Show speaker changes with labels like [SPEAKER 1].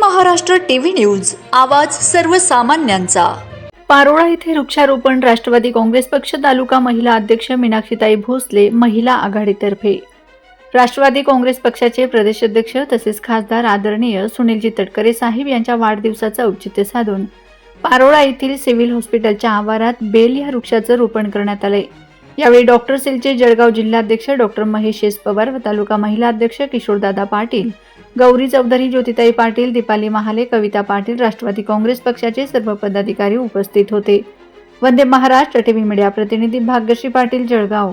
[SPEAKER 1] Maharashtra TV news आवाज सर्वसामान्यांचा.
[SPEAKER 2] पारोळा येथे वृक्षारोपण राष्ट्रवादी काँग्रेस पक्ष तालुका महिला अध्यक्ष मीनाक्षीताई भोसले महिला आघाडीतर्फे. राष्ट्रवादी काँग्रेस पक्षाचे प्रदेशाध्यक्ष तसेच खासदार आदरणीय सुनीलजी तटकरे साहेब यांच्या वाढदिवसाचं औचित्य साधून पारोळा येथील सिव्हिल हॉस्पिटलच्या आवारात बेल या वृक्षाचं रोपण करण्यात आले यावेळी डॉक्टर सेलचे जळगाव जिल्हाध्यक्ष डॉक्टर महेश एस पवार व तालुका महिला अध्यक्ष किशोरदादा पाटील गौरी चौधरी ज्योतिताई पाटील दीपाली महाले कविता पाटील राष्ट्रवादी काँग्रेस पक्षाचे सर्व पदाधिकारी उपस्थित होते. वंदे महाराष्ट्र टीव्ही मीडिया प्रतिनिधी भाग्यश्री पाटील जळगाव.